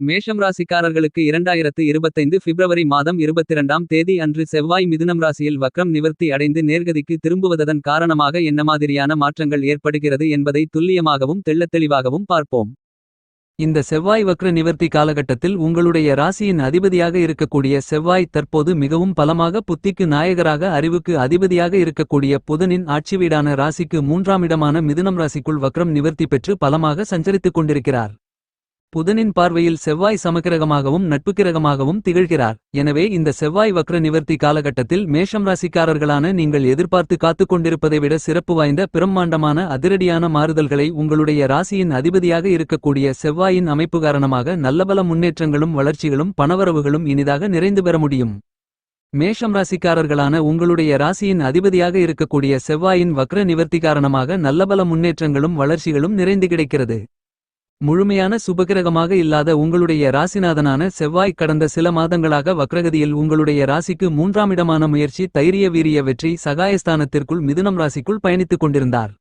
மேஷம் ராசிக்காரர்களுக்கு இரண்டாயிரத்து இருபத்தைந்து பிப்ரவரி மாதம் இருபத்திரண்டாம் தேதி அன்று செவ்வாய் மிதுனம் ராசியில் வக்ரம் நிவர்த்தி அடைந்து நேர்கதிக்கு திரும்புவதன் காரணமாக என்ன மாதிரியான மாற்றங்கள் ஏற்படுகிறது என்பதை துல்லியமாகவும் தெள்ளத்தெளிவாகவும் பார்ப்போம். இந்த செவ்வாய் வக்ர நிவர்த்தி காலகட்டத்தில் உங்களுடைய ராசியின் அதிபதியாக இருக்கக்கூடிய செவ்வாய் தற்போது மிகவும் பலமாக புத்திக்கு நாயகராக அறிவுக்கு அதிபதியாக இருக்கக்கூடிய புதனின் ஆட்சி வீடான ராசிக்கு மூன்றாம் இடமான மிதுனம் ராசிக்குள் வக்ரம் நிவர்த்தி பெற்று பலமாக சஞ்சரித்துக் கொண்டிருக்கிறார். புதனின் பார்வையில் செவ்வாய் சமக்கிரகமாகவும் நட்புக்கிரகமாகவும் திகழ்கிறார். எனவே இந்த செவ்வாய் வக்ர நிவர்த்தி காலகட்டத்தில் மேஷம் ராசிக்காரர்களான நீங்கள் எதிர்பார்த்து காத்துக் கொண்டிருப்பதை விட சிறப்பு வாய்ந்த பிரம்மாண்டமான அதிரடியான மாறுதல்களை உங்களுடைய ராசியின் அதிபதியாக இருக்கக்கூடிய செவ்வாயின் அமைப்பு காரணமாக நல்லபல முன்னேற்றங்களும் வளர்ச்சிகளும் பணவரவுகளும் இனிதாக நிறைந்து பெற முடியும். மேஷம் ராசிக்காரர்களான உங்களுடைய ராசியின் அதிபதியாக இருக்கக்கூடிய செவ்வாயின் வக்ர நிவர்த்தி காரணமாக நல்லபல முன்னேற்றங்களும் வளர்ச்சிகளும் நிறைந்து கிடைக்கிறது. முழுமையான சுபகிரகமாக இல்லாத உங்களுடைய ராசிநாதனான செவ்வாய் கடந்த சில மாதங்களாக வக்ரகதியில் உங்களுடைய ராசிக்கு மூன்றாம் இடமான முயற்சி தைரிய வீரிய வெற்றி சகாயஸ்தானத்திற்குள் மிதுனம் ராசிக்குள் பயணித்துக் கொண்டிருந்தார்.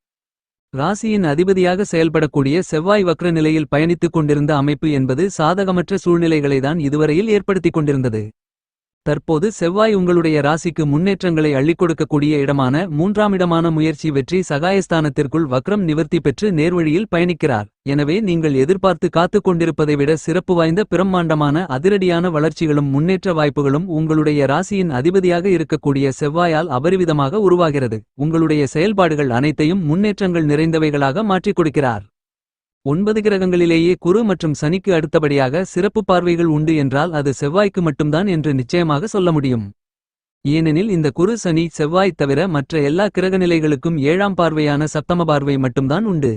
ராசியின் அதிபதியாக செயல்படக்கூடிய செவ்வாய் வக்ர நிலையில் பயணித்துக் கொண்டிருந்த அமைப்பு என்பது சாதகமற்ற சூழ்நிலைகளைதான் இதுவரையில் ஏற்படுத்திக் கொண்டிருந்தது. தற்போது செவ்வாய் உங்களுடைய ராசிக்கு முன்னேற்றங்களை அள்ளிக் கொடுக்கக்கூடிய இடமான மூன்றாம் இடமான முயற்சி வெற்றி சகாயஸ்தானத்திற்குள் வக்ரம் நிவர்த்தி பெற்று நேர்வழியில் பயணிக்கிறார். எனவே நீங்கள் எதிர்பார்த்து காத்து கொண்டிருப்பதை விட சிறப்பு வாய்ந்த பிரம்மாண்டமான அதிரடியான வளர்ச்சிகளும் முன்னேற்ற வாய்ப்புகளும் உங்களுடைய ராசியின் அதிபதியாக இருக்கக்கூடிய செவ்வாயால் அபரிவிதமாக உருவாகிறது. உங்களுடைய செயல்பாடுகள் அனைத்தையும் முன்னேற்றங்கள் நிறைந்தவைகளாக மாற்றிக் கொடுக்கிறார். ஒன்பது கிரகங்களிலேயே குரு மற்றும் சனிக்கு அடுத்தபடியாக சிறப்பு பார்வைகள் உண்டு என்றால் அது செவ்வாய்க்கு மட்டும்தான் என்று நிச்சயமாக சொல்ல முடியும். ஏனெனில் இந்த குரு சனி செவ்வாய் தவிர மற்ற எல்லா கிரகநிலைகளுக்கும் ஏழாம் பார்வையான சப்தம பார்வை மட்டும்தான் உண்டு.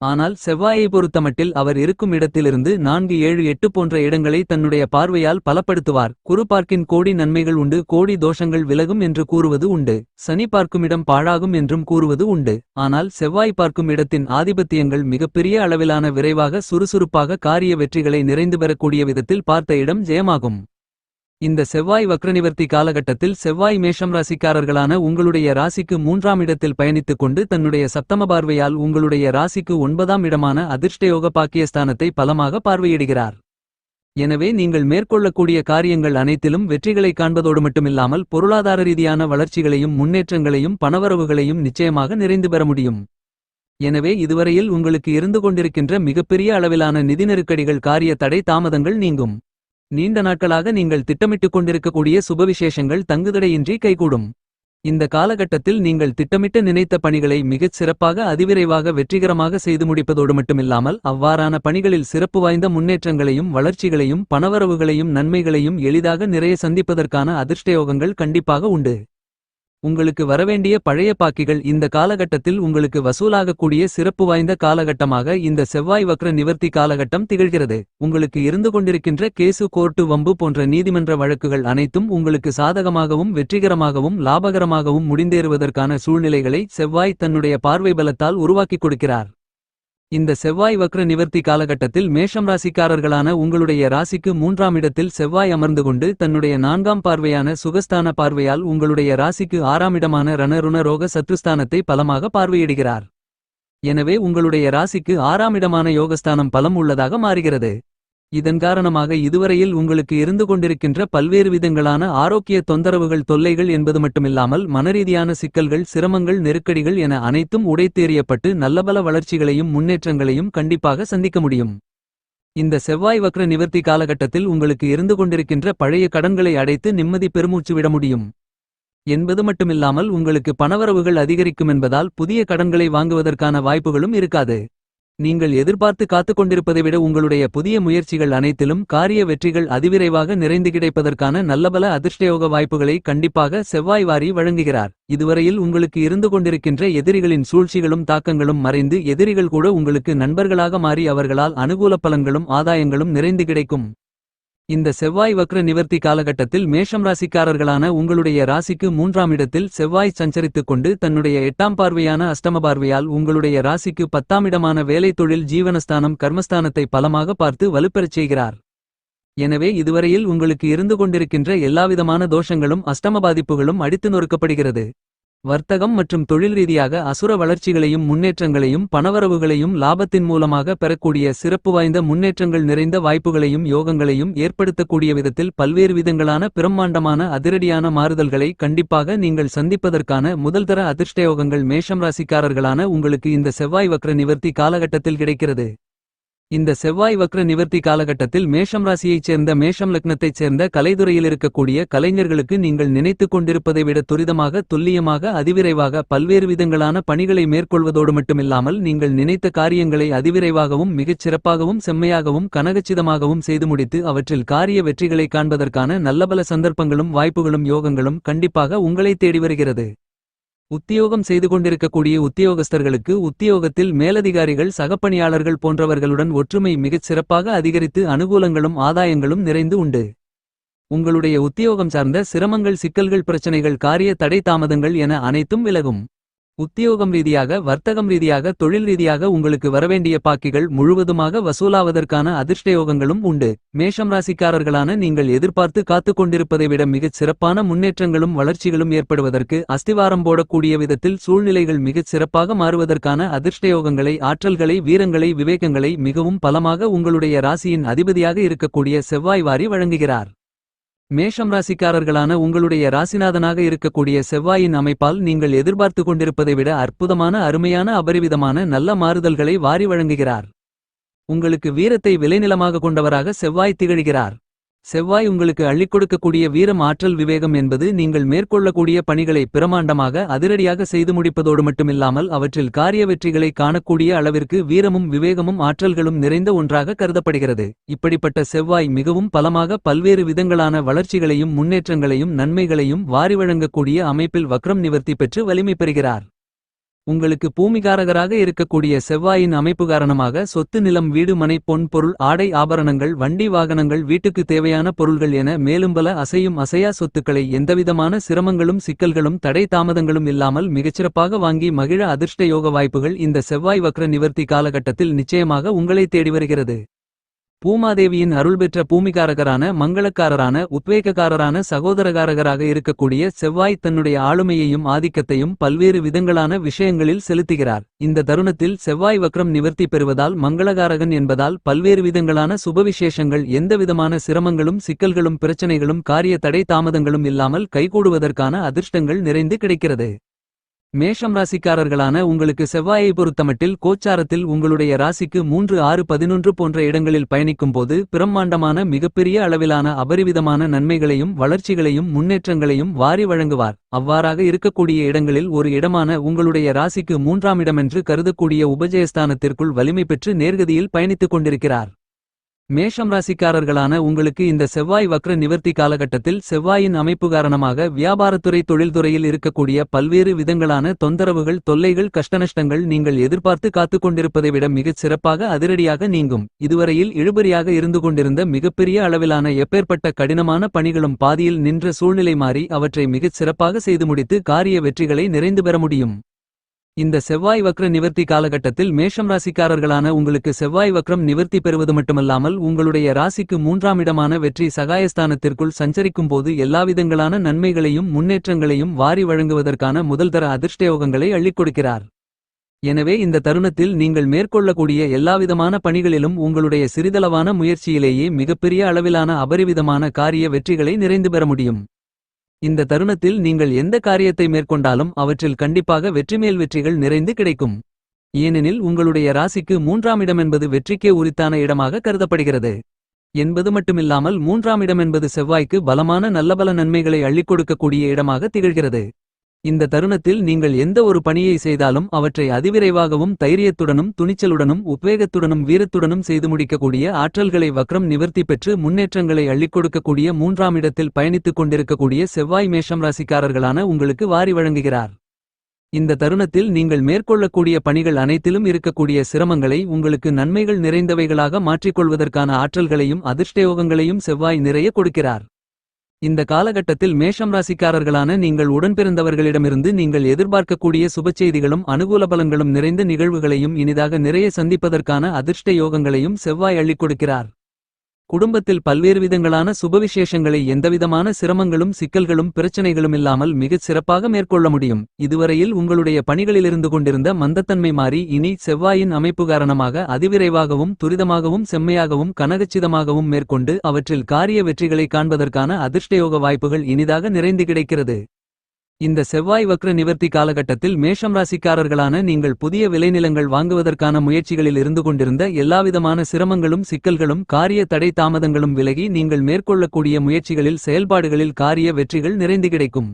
ஆனால் செவ்வாயை பொறுத்தமட்டில் அவர் இருக்கும் இடத்திலிருந்து நான்கு ஏழு எட்டு போன்ற இடங்களை தன்னுடைய பார்வையால் பலப்படுத்துவார். குரு பார்க்கின் கோடி நன்மைகள் உண்டு கோடி தோஷங்கள் விலகும் என்று கூறுவது உண்டு. சனி பார்க்கும் இடம் பாழாகும் என்றும் கூறுவது உண்டு. ஆனால் செவ்வாய் பார்க்கும் இடத்தின் ஆதிபத்தியங்கள் மிகப்பெரிய அளவிலான விரைவாக சுறுசுறுப்பாக காரிய வெற்றிகளை நிறைந்து பெறக்கூடிய விதத்தில் பார்த்த இடம் ஜெயமாகும். இந்த செவ்வாய் வக்ரநிவர்த்தி காலகட்டத்தில் செவ்வாய் மேஷம் ராசிக்காரர்களான உங்களுடைய ராசிக்கு மூன்றாம் இடத்தில் பயணித்துக் கொண்டு தன்னுடைய சப்தம பார்வையால் உங்களுடைய ராசிக்கு ஒன்பதாம் இடமான அதிர்ஷ்டயோக பாக்கியஸ்தானத்தை பலமாக பார்வையிடுகிறார். எனவே நீங்கள் மேற்கொள்ளக்கூடிய காரியங்கள் அனைத்திலும் வெற்றிகளை காண்பதோடு மட்டுமில்லாமல் பொருளாதார ரீதியான வளர்ச்சிகளையும் முன்னேற்றங்களையும் பணவரவுகளையும் நிச்சயமாக நிறைந்து பெற முடியும். எனவே இதுவரையில் உங்களுக்கு இருந்து கொண்டிருக்கின்ற மிகப்பெரிய அளவிலான நிதி நெருக்கடிகள் காரிய தடை தாமதங்கள் நீங்கும். நீண்ட நாட்களாக நீங்கள் திட்டமிட்டுக் கொண்டிருக்கக்கூடிய சுபவிசேஷங்கள் தங்குதடையின்றி கைகூடும். இந்த காலகட்டத்தில் நீங்கள் திட்டமிட்டு நினைத்த பணிகளை மிகச் சிறப்பாக அதிவிரைவாக வெற்றிகரமாக செய்து முடிப்பதோடு மட்டுமில்லாமல் அவ்வாறான பணிகளில் சிறப்பு வாய்ந்த முன்னேற்றங்களையும் வளர்ச்சிகளையும் பணவரவுகளையும் நன்மைகளையும் எளிதாக நிறைய சந்திப்பதற்கான அதிர்ஷ்டயோகங்கள் கண்டிப்பாக உண்டு. உங்களுக்கு வரவேண்டிய பழைய பாக்கிகள் இந்த காலகட்டத்தில் உங்களுக்கு வசூலாகக்கூடிய சிறப்பு வாய்ந்த காலகட்டமாக இந்த செவ்வாய் வக்ர நிவர்த்தி காலகட்டம் திகழ்கிறது. உங்களுக்கு இருந்து கொண்டிருக்கின்ற கேசு கோர்ட்டு வம்பு போன்ற நீதிமன்ற வழக்குகள் அனைத்தும் உங்களுக்கு சாதகமாகவும் வெற்றிகரமாகவும் லாபகரமாகவும் முடிந்தேறுவதற்கான சூழ்நிலைகளை செவ்வாய் தன்னுடைய பார்வை பலத்தால் உருவாக்கிக் கொடுக்கிறார். இந்த செவ்வாய் வக்ர நிவர்த்தி காலகட்டத்தில் மேஷம் ராசிக்காரர்களான உங்களுடைய ராசிக்கு மூன்றாம் இடத்தில் செவ்வாய் அமர்ந்து கொண்டு தன்னுடைய நான்காம் பார்வையான சுகஸ்தான பார்வையால் உங்களுடைய ராசிக்கு ஆறாம் இடமான ரணருண ரோக சத்ருஸ்தானத்தை பலமாக பார்வையிடுகிறார். எனவே உங்களுடைய ராசிக்கு ஆறாம் இடமான யோகஸ்தானம் பலம் உள்ளதாக மாறுகிறது. இதன் காரணமாக இதுவரையில் உங்களுக்கு இருந்து கொண்டிருக்கின்ற பல்வேறு விதங்களான ஆரோக்கிய தொந்தரவுகள் தொல்லைகள் என்பது மட்டுமில்லாமல் மனரீதியான சிக்கல்கள் சிரமங்கள் நெருக்கடிகள் என அனைத்தும் உடைத்தேறியப்பட்டு நல்லபல வளர்ச்சிகளையும் முன்னேற்றங்களையும் கண்டிப்பாக சந்திக்க முடியும். இந்த செவ்வாய் வக்ர நிவர்த்தி காலகட்டத்தில் உங்களுக்கு இருந்து கொண்டிருக்கின்ற பழைய கடன்களை அடைத்து நிம்மதி பெருமூச்சு விட முடியும். என்பது மட்டுமில்லாமல் உங்களுக்கு பணவரவுகள் அதிகரிக்கும் என்பதால் புதிய கடன்களை வாங்குவதற்கான வாய்ப்புகளும் இருக்காது. நீங்கள் எதிர்பார்த்து காத்துக் கொண்டிருப்பதை விட உங்களுடைய புதிய முயற்சிகள் அனைத்திலும் காரிய வெற்றிகள் அதிவிரைவாக நிறைந்து கிடைப்பதற்கான நல்லபல அதிர்ஷ்டயோக வாய்ப்புகளை கண்டிப்பாக செவ்வாய் வாரி வழங்குகிறார். இதுவரையில் உங்களுக்கு இருந்து கொண்டிருக்கின்ற எதிரிகளின் சூழ்ச்சிகளும் தாக்கங்களும் மறைந்து எதிரிகள் கூட உங்களுக்கு நண்பர்களாக மாறி அவர்களால் அனுகூல பலன்களும் ஆதாயங்களும் நிறைந்து கிடைக்கும். இந்த செவ்வாய் வக்ர நிவர்த்தி காலகட்டத்தில் மேஷம் ராசிக்காரர்களான உங்களுடைய ராசிக்கு மூன்றாம் இடத்தில் செவ்வாய் சஞ்சரித்துக் கொண்டு தன்னுடைய எட்டாம் பார்வையான அஷ்டம பார்வையால் உங்களுடைய ராசிக்கு பத்தாம் இடமான வேலை தொழில் ஜீவனஸ்தானம் கர்மஸ்தானத்தை பலமாக பார்த்து வலுப்பெறச் செய்கிறார். எனவே இதுவரையில் உங்களுக்கு இருந்து கொண்டிருக்கின்ற எல்லாவிதமான தோஷங்களும் அஷ்டம பாதிப்புகளும் அடித்து நொறுக்கப்படுகிறது. வர்த்தகம் மற்றும் தொழில் ரீதியாக அசுர வளர்ச்சிகளையும் முன்னேற்றங்களையும் பணவரவுகளையும் லாபத்தின் மூலமாக பெறக்கூடிய சிறப்பு வாய்ந்த முன்னேற்றங்கள் நிறைந்த வாய்ப்புகளையும் யோகங்களையும் ஏற்படுத்தக்கூடிய விதத்தில் பல்வேறு விதங்களான பிரம்மாண்டமான அதிரடியான மாறுதல்களை கண்டிப்பாக நீங்கள் சந்திப்பதற்கான முதல்தர அதிர்ஷ்டயோகங்கள் மேஷம் ராசிக்காரர்களான உங்களுக்கு இந்த செவ்வாய் வக்ர நிவர்த்தி காலகட்டத்தில் கிடைக்கிறது. இந்த செவ்வாய் வக்ர நிவர்த்தி காலகட்டத்தில் மேஷம் ராசியைச் சேர்ந்த மேஷம் லக்னத்தைச் சேர்ந்த கலைதுறையில் இருக்கக்கூடிய கலைஞர்களுக்கு நீங்கள் நினைத்துக் கொண்டிருப்பதை விட துரிதமாக துல்லியமாக அதிவிரைவாக பல்வேறு விதங்களான பணிகளை மேற்கொள்வதோடு மட்டுமில்லாமல் நீங்கள் நினைத்த காரியங்களை அதிவிரைவாகவும் மிகச் சிறப்பாகவும் செம்மையாகவும் கனகச்சிதமாகவும் செய்து முடித்து அவற்றில் காரிய வெற்றிகளை காண்பதற்கான நல்லபல சந்தர்ப்பங்களும் வாய்ப்புகளும் யோகங்களும் கண்டிப்பாக உங்களை தேடி வருகிறது. உத்தியோகம் செய்து கொண்டிருக்கக்கூடிய உத்தியோகஸ்தர்களுக்கு உத்தியோகத்தில் மேலதிகாரிகள் சகப்பணியாளர்கள் போன்றவர்களுடன் ஒற்றுமை மிகச் சிறப்பாக அதிகரித்து அனுகூலங்களும் ஆதாயங்களும் நிறைந்து உண்டு. உங்களுடைய உத்தியோகம் சார்ந்த சிரமங்கள் சிக்கல்கள் பிரச்சனைகள் காரிய தடை தாமதங்கள் என அனைத்தும் விலகும். உத்தியோகம் ரீதியாக வர்த்தகம் ரீதியாக தொழில் ரீதியாக உங்களுக்கு வரவேண்டிய பாக்கிகள் முழுவதுமாக வசூலாவதற்கான அதிர்ஷ்டயோகங்களும் உண்டு. மேஷம் ராசிக்காரர்களான நீங்கள் எதிர்பார்த்து காத்து கொண்டிருப்பதை விட மிகச் சிறப்பான முன்னேற்றங்களும் வளர்ச்சிகளும் ஏற்படுவதற்கு அஸ்திவாரம் போடக்கூடிய விதத்தில் சூழ்நிலைகள் மிகச் சிறப்பாக மாறுவதற்கான அதிர்ஷ்டயோகங்களை ஆற்றல்களை வீரங்களை விவேகங்களை மிகவும் பலமாக உங்களுடைய ராசியின் அதிபதியாக இருக்கக்கூடிய செவ்வாய் வாரி வழங்குகிறார். மேஷம் ராசிக்காரர்களான உங்களுடைய ராசிநாதனாக இருக்கக்கூடிய செவ்வாயின் அமைப்பால் நீங்கள் எதிர்பார்த்து கொண்டிருப்பதை விட அற்புதமான அருமையான அபரிவிதமான நல்ல மாறுதல்களை வாரி வழங்குகிறார். உங்களுக்கு வீரத்தை விளைநிலமாக கொண்டவராக செவ்வாய் திகழ்கிறார். செவ்வாய் உங்களுக்கு அள்ளிக் கொடுக்கக்கூடிய வீரம் ஆற்றல் விவேகம் என்பது நீங்கள் மேற்கொள்ளக்கூடிய பணிகளை பிரமாண்டமாக அதிரடியாக செய்து முடிப்பதோடு மட்டுமில்லாமல் அவற்றில் காரிய வெற்றிகளை காணக்கூடிய அளவிற்கு வீரமும் விவேகமும் ஆற்றல்களும் நிறைந்த ஒன்றாக கருதப்படுகிறது. இப்படிப்பட்ட செவ்வாய் மிகவும் பலமாக பல்வேறு விதங்களான வளர்ச்சிகளையும் முன்னேற்றங்களையும் நன்மைகளையும் வாரி வழங்கக்கூடிய அமைப்பில் வக்ரம் நிவர்த்தி பெற்று வலிமை பெறுகிறார். உங்களுக்கு பூமிகாரகராக இருக்கக்கூடிய செவ்வாயின் அமைப்பு காரணமாக சொத்து நிலம் வீடு மனை பொன் பொருள் ஆடை ஆபரணங்கள் வண்டி வாகனங்கள் வீட்டுக்கு தேவையான பொருள்கள் என மேலும் பல அசையும் அசையா சொத்துக்களை எந்தவிதமான சிரமங்களும் சிக்கல்களும் தடை தாமதங்களும் இல்லாமல் மிகச்சிறப்பாக வாங்கி மகிழ அதிர்ஷ்ட யோக வாய்ப்புகள் இந்த செவ்வாய் வக்ர நிவர்த்தி காலகட்டத்தில் நிச்சயமாக உங்களை தேடி வருகிறது. பூமாதேவியின் அருள் பெற்ற பூமிகாரகரான மங்களக்காரரான உத்வேகக்காரரான சகோதரகாரகராக இருக்கக்கூடிய செவ்வாய் தன்னுடைய ஆளுமையையும் ஆதிக்கத்தையும் பல்வேறு விதங்களான விஷயங்களில் செலுத்துகிறார். இந்த தருணத்தில் செவ்வாய் வக்ரம் நிவர்த்தி பெறுவதால் மங்களகாரகன் என்பதால் பல்வேறு விதங்களான சுபவிசேஷங்கள் எந்தவிதமான சிரமங்களும் சிக்கல்களும் பிரச்சனைகளும் காரிய தடை தாமதங்களும் இல்லாமல் கைகூடுவதற்கான அதிர்ஷ்டங்கள் நிறைந்து கிடைக்கிறது. மேஷம் ராசிக்காரர்களான உங்களுக்கு செவ்வாயை பொறுத்தமட்டில் கோச்சாரத்தில் உங்களுடைய ராசிக்கு மூன்று ஆறு பதினொன்று போன்ற இடங்களில் பயணிக்கும்போது பிரம்மாண்டமான மிகப்பெரிய அளவிலான அபரிவிதமான நன்மைகளையும் வளர்ச்சிகளையும் முன்னேற்றங்களையும் வாரி வழங்குவார். அவ்வாறாக இருக்கக்கூடிய இடங்களில் ஒரு இடமான உங்களுடைய ராசிக்கு மூன்றாம் இடமென்று கருதக்கூடிய உபஜயஸ்தானத்திற்குள் வலிமை பெற்று நேர்கதியில் பயணித்துக் கொண்டிருக்கிறார். மேஷம் ராசிக்காரர்களான உங்களுக்கு இந்த செவ்வாய் வக்ர நிவர்த்தி காலகட்டத்தில் செவ்வாயின் அமைப்பு காரணமாக வியாபாரத்துறை தொழில்துறையில் இருக்கக்கூடிய பல்வேறு விதங்களான தொந்தரவுகள் தொல்லைகள் கஷ்டநஷ்டங்கள் நீங்கள் எதிர்பார்த்து காத்துக் கொண்டிருப்பதை விட மிகச் சிறப்பாக அதிரடியாக நீங்கும். இதுவரையில் இழுபறியாக இருந்து கொண்டிருந்த மிகப்பெரிய அளவிலான எப்பேற்பட்ட கடினமான பணிகளும் பாதியில் நின்ற சூழ்நிலை மாறி அவற்றை மிகச் சிறப்பாக செய்து முடித்து காரிய வெற்றிகளை நிறைந்து பெற முடியும். இந்த செவ்வாய் வக்ர நிவர்த்தி காலகட்டத்தில் மேஷம் ராசிக்காரர்களான உங்களுக்கு செவ்வாய் வக்ரம் நிவர்த்தி பெறுவது மட்டுமல்லாமல் உங்களுடைய ராசிக்கு மூன்றாம் இடமான வெற்றி சகாயஸ்தானத்திற்குள் சஞ்சரிக்கும் போது எல்லாவிதங்களான நன்மைகளையும் முன்னேற்றங்களையும் வாரி வழங்குவதற்கான முதல்தர அதிர்ஷ்டயோகங்களை அள்ளிக் கொடுக்கிறார். எனவே இந்த தருணத்தில் நீங்கள் மேற்கொள்ளக்கூடிய எல்லாவிதமான பணிகளிலும் உங்களுடைய சிறிதளவான முயற்சியிலேயே மிகப்பெரிய அளவிலான அபரிவிதமான காரிய வெற்றிகளை நிறைந்து பெற முடியும். இந்த தருணத்தில் நீங்கள் எந்த காரியத்தை மேற்கொண்டாலும் அவற்றில் கண்டிப்பாக வெற்றிமேல் வெற்றிகள் நிறைந்து கிடைக்கும். ஏனெனில் உங்களுடைய ராசிக்கு மூன்றாம் இடம் என்பது வெற்றிக்கே உரித்தான இடமாக கருதப்படுகிறது. என்பது மட்டுமில்லாமல் மூன்றாம் இடம் என்பது செவ்வாய்க்கு பலமான நல்லபல நன்மைகளை அள்ளிக் கொடுக்கக்கூடிய இடமாக திகழ்கிறது. இந்த தருணத்தில் நீங்கள் எந்த ஒரு பணியை செய்தாலும் அவற்றை அதிவிரைவாகவும் தைரியத்துடனும் துணிச்சலுடனும் உத்வேகத்துடனும் வீரத்துடனும் செய்து முடிக்கக்கூடிய ஆற்றல்களை வக்ரம் நிவர்த்தி பெற்று முன்னேற்றங்களை அள்ளிக் கொடுக்கக்கூடிய மூன்றாம் இடத்தில் பயணித்துக் கொண்டிருக்கக்கூடிய செவ்வாய் மேஷம் ராசிக்காரர்களான உங்களுக்கு வாரி வழங்குகிறார். இந்த தருணத்தில் நீங்கள் மேற்கொள்ளக்கூடிய பணிகள் அனைத்திலும் இருக்கக்கூடிய சிரமங்களை உங்களுக்கு நன்மைகள் நிறைந்தவைகளாக மாற்றிக்கொள்வதற்கான ஆற்றல்களையும் அதிர்ஷ்டயோகங்களையும் செவ்வாய் நிறைய கொடுக்கிறார். இந்த காலகட்டத்தில் மேஷம் ராசிக்காரர்களான நீங்கள் உடன்பிறந்தவர்களிடமிருந்து நீங்கள் எதிர்பார்க்கக்கூடிய சுபச்செய்திகளும் அனுகூல பலன்களும் நிறைந்த நிகழ்வுகளையும் இனிதாக நிறைய சந்திப்பதற்கான அதிர்ஷ்ட யோகங்களையும் செவ்வாய் அள்ளிக் கொடுக்கிறார். குடும்பத்தில் பல்வேறு விதங்களான சுபவிசேஷங்களை எந்தவிதமான சிரமங்களும் சிக்கல்களும் பிரச்சனைகளும் இல்லாமல் மிகச் சிறப்பாக மேற்கொள்ள முடியும். இதுவரையில் உங்களுடைய பணிகளிலிருந்து கொண்டிருந்த மந்தத்தன்மை மாறி இனி செவ்வாயின் அமைப்பு காரணமாக அதிவிரைவாகவும் துரிதமாகவும் செம்மையாகவும் கனகச்சிதமாகவும் மேற்கொண்டு அவற்றில் காரிய வெற்றிகளை காண்பதற்கான அதிர்ஷ்டயோக வாய்ப்புகள் இனிதாக நிறைந்து கிடைக்கிறது. இந்த செவ்வாய் வக்ர நிவர்த்தி காலகட்டத்தில் மேஷம் ராசிக்காரர்களான நீங்கள் புதிய விளைநிலங்கள் வாங்குவதற்கான முயற்சிகளில் இருந்து கொண்டிருந்த எல்லாவிதமான சிரமங்களும் சிக்கல்களும் காரிய தடை தாமதங்களும் விலகி நீங்கள் மேற்கொள்ளக்கூடிய முயற்சிகளில் செயல்பாடுகளில் காரிய வெற்றிகள் நிறைந்து கிடைக்கும்.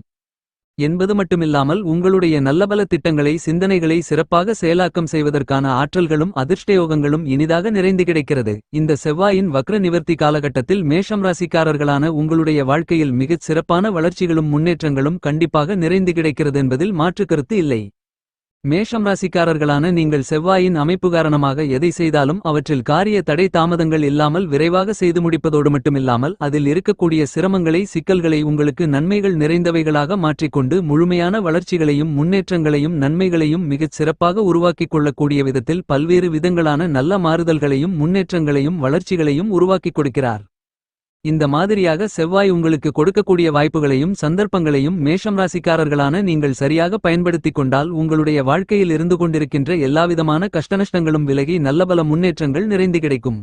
என்பது மட்டுமில்லாமல் உங்களுடைய நல்லபல திட்டங்களை சிந்தனைகளை சிறப்பாக செயலாக்கம் செய்வதற்கான ஆற்றல்களும் அதிர்ஷ்டயோகங்களும் இனிதாக நிறைந்து கிடைக்கிறது. இந்த செவ்வாயின் வக்ர நிவர்த்தி காலகட்டத்தில் மேஷம் ராசிக்காரர்களான உங்களுடைய வாழ்க்கையில் மிகச் சிறப்பான வளர்ச்சிகளும் முன்னேற்றங்களும் கண்டிப்பாக நிறைந்து கிடைக்கிறது என்பதில் மாற்று கருத்து இல்லை. மேஷம் ராசிக்காரர்களான நீங்கள் செவ்வாயின் அமைப்பு காரணமாக எதை செய்தாலும் அவற்றில் காரிய தடை தாமதங்கள் இல்லாமல் விரைவாக செய்து முடிப்பதோடு மட்டுமில்லாமல் அதில் இருக்கக்கூடிய சிரமங்களை சிக்கல்களை உங்களுக்கு நன்மைகள் நிறைந்தவைகளாக மாற்றிக்கொண்டு முழுமையான வளர்ச்சிகளையும் முன்னேற்றங்களையும் நன்மைகளையும் மிகச் சிறப்பாக உருவாக்கிக் கொள்ளக்கூடிய விதத்தில் பல்வேறு விதங்களான நல்ல மாறுதல்களையும் முன்னேற்றங்களையும் வளர்ச்சிகளையும் உருவாக்கிக் கொடுக்கிறார். இந்த மாதிரியாக செவ்வாய் உங்களுக்கு கொடுக்கக்கூடிய வாய்ப்புகளையும் சந்தர்ப்பங்களையும் மேஷம் ராசிக்காரர்களான நீங்கள் சரியாக பயன்படுத்திக் கொண்டால் உங்களுடைய வாழ்க்கையில் இருந்து கொண்டிருக்கின்ற எல்லாவிதமான கஷ்டநஷ்டங்களும் விலகி நல்லபல முன்னேற்றங்கள் நிறைந்து கிடைக்கும்.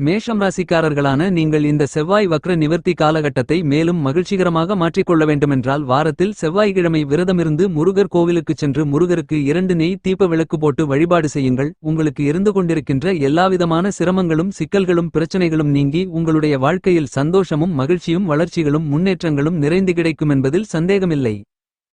மேஷம் ராசிக்காரர்களான நீங்கள் இந்த செவ்வாய் வக்ர நிவர்த்தி காலகட்டத்தை மேலும் மகிழ்ச்சிகரமாக மாற்றிக்கொள்ள வேண்டுமென்றால் வாரத்தில் செவ்வாய்க்கிழமை விரதமிருந்து முருகர் கோவிலுக்குச் சென்று முருகருக்கு இரண்டு நெய் தீப விளக்கு போட்டு வழிபாடு செய்யுங்கள். உங்களுக்கு இருந்து கொண்டிருக்கின்ற எல்லாவிதமான சிரமங்களும் சிக்கல்களும் பிரச்சனைகளும் நீங்கி உங்களுடைய வாழ்க்கையில் சந்தோஷமும் மகிழ்ச்சியும் வளர்ச்சிகளும் முன்னேற்றங்களும் நிறைந்து கிடைக்கும் என்பதில் சந்தேகமில்லை.